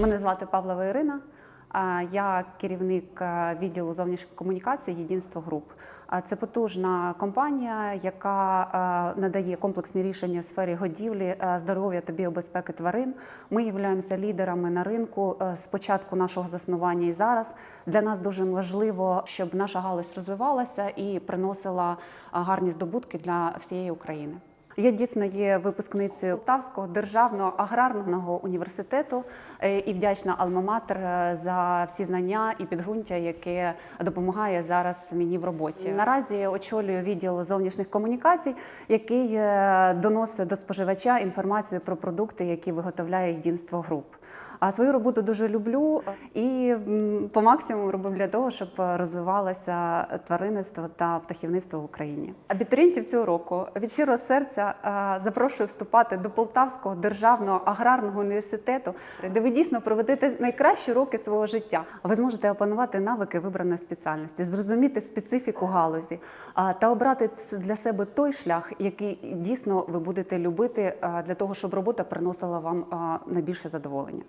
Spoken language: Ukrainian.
Мене звати Павлова Ірина. Я керівник е, відділу зовнішніх комунікацій Єдинство Груп. Це потужна компанія, яка е, надає комплексні рішення в сфері годівлі, е, здоров'я та біобезпеки тварин. Ми являємося лідерами на ринку з початку нашого заснування і зараз. Для нас дуже важливо, щоб наша галузь розвивалася і приносила гарні здобутки для всієї України. Я дійсно є випускницею Полтавського державного аграрного університету е, і вдячна Алма-Матер за всі знання і підґрунтя, яке допомагає зараз мені в роботі. Наразі очолюю відділ зовнішніх комунікацій, який е, доносить до споживача інформацію про продукти, які виготовляє єдинство груп. А свою роботу дуже люблю і по максимуму роблю для того, щоб розвивалося тваринництво та птахівництво в Україні. Абітурієнтів цього року від щирого серця е, запрошую вступати до Полтавського державного аграрного університету, де ви дійсно проведете найкращі роки свого життя. Ви зможете опанувати навики вибраної спеціальності, зрозуміти специфіку галузі та обрати для себе той шлях, який дійсно ви будете любити для того, щоб робота приносила вам найбільше задоволення.